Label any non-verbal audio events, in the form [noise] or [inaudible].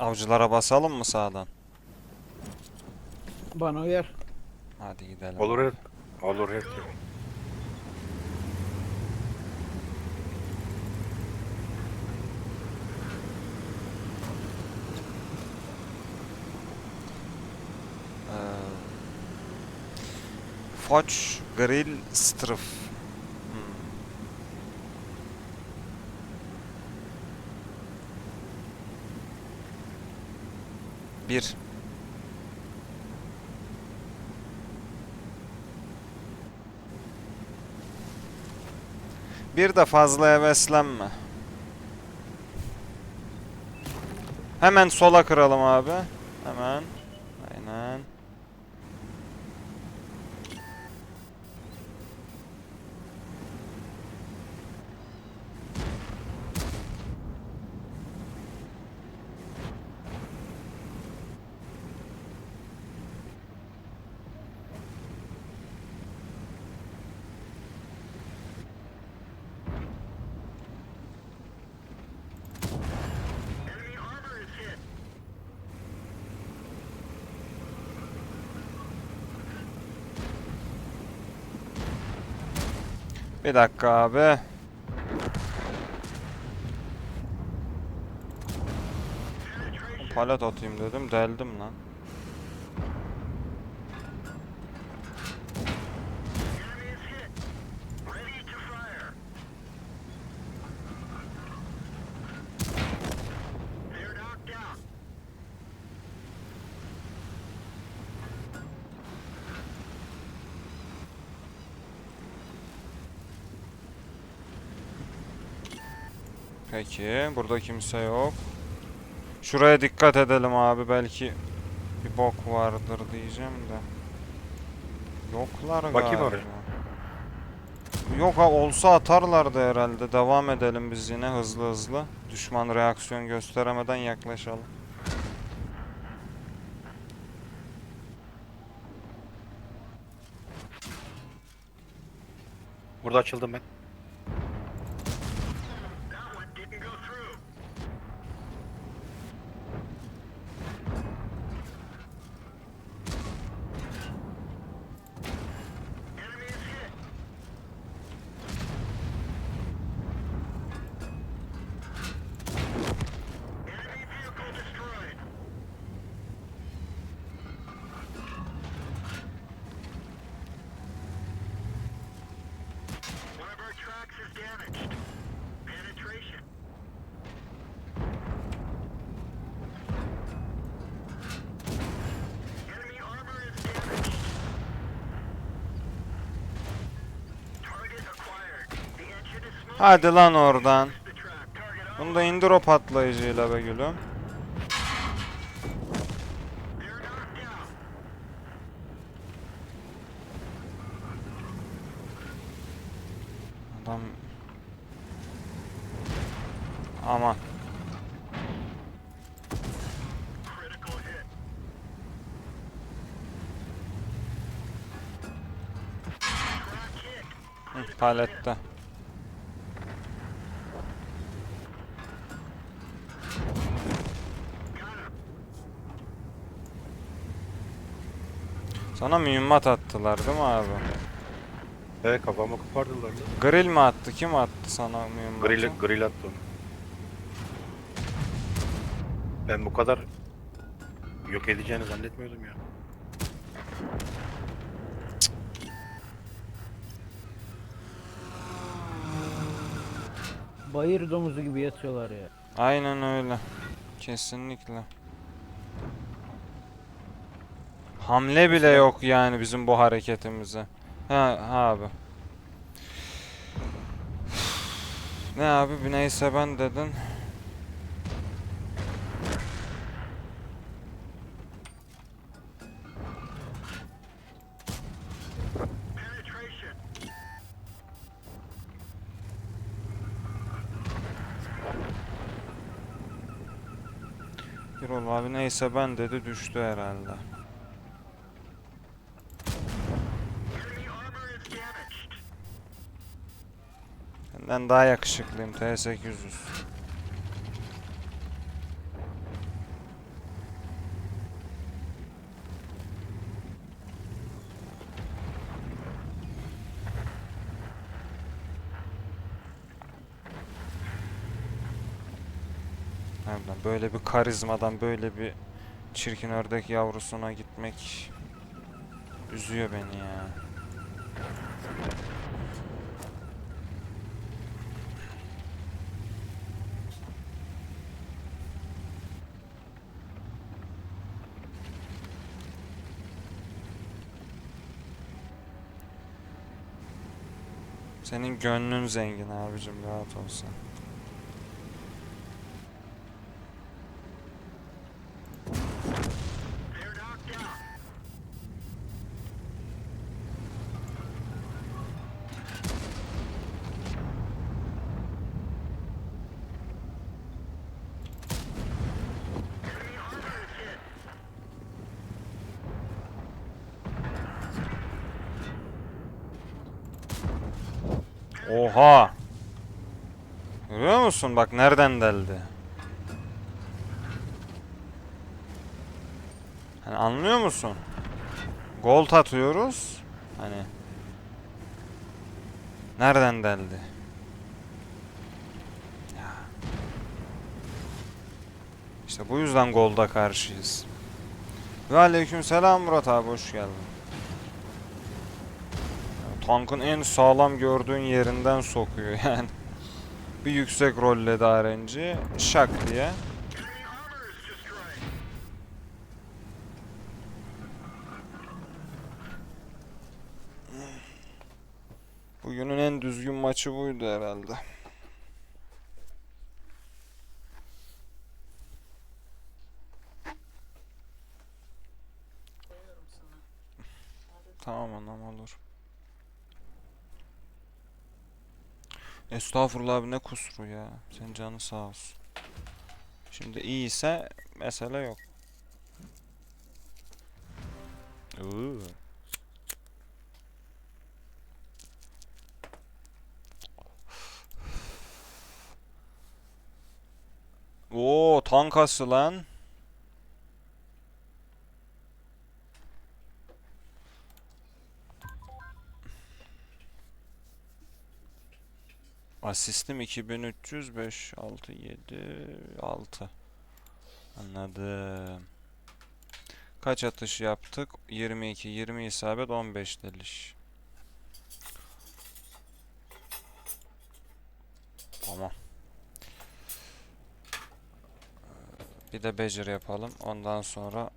Avcılara basalım mı sağdan? Bana uyar. Hadi gidelim. Olur her. Olur her. Ee, Foch Grill Strif. Bir. Bir de fazla heveslenme. Hemen sola kıralım abi. Hemen. Aynen. Bir dakika abi. Palet atayım dedim, deldim lan. Peki, burada kimse yok. Şuraya dikkat edelim abi, belki bir bok vardır diyeceğim de. Yoklar Bakayım galiba. oraya. Yok ha olsa atarlardı herhalde. Devam edelim biz yine hızlı hızlı. Düşman reaksiyon gösteremeden yaklaşalım. Burada açıldım ben. Damaged. Penetration. Hadi lan oradan. Bunu da indir o patlayıcıyla be gülüm. Adam... Aman. Hı, palette. Sana mühimmat attılar değil mi abi? Evet kafama kopardılar. lan. Grill mi attı? Kim attı sana mühimmatı? Grill, grill attı onu. Ben bu kadar yok edeceğini zannetmiyordum ya. Bayır domuzu gibi yatıyorlar ya. Aynen öyle. Kesinlikle. Hamle bile yok yani bizim bu hareketimize. Ha, ha abi. Ne abi bir neyse ben dedin. Birol abi neyse ben dedi düştü herhalde. Ben daha yakışıklıyım T800. Hemden böyle bir karizmadan böyle bir çirkin ördek yavrusuna gitmek üzüyor beni ya. Senin gönlün zengin abicim rahat olsan. Oha! Görüyor musun? Bak nereden deldi. Hani anlıyor musun? Gold atıyoruz. Hani nereden deldi? Ya. İşte bu yüzden golda karşıyız. Ve aleykümselam Murat abi hoş geldin. Tankın en sağlam gördüğün yerinden sokuyor [laughs] yani. Bir yüksek rolle RNG şak diye. Bugünün en düzgün maçı buydu herhalde. Tamam anam olur. Estağfurullah abi ne kusuru ya. Senin canı sağ olsun. Şimdi iyiyse mesele yok. Iıı. Oo tankası lan. Asistim 2300 5 6 7 6. Anladım. Kaç atış yaptık? 22 20 isabet 15 deliş. Tamam. Bir de beceri yapalım. Ondan sonra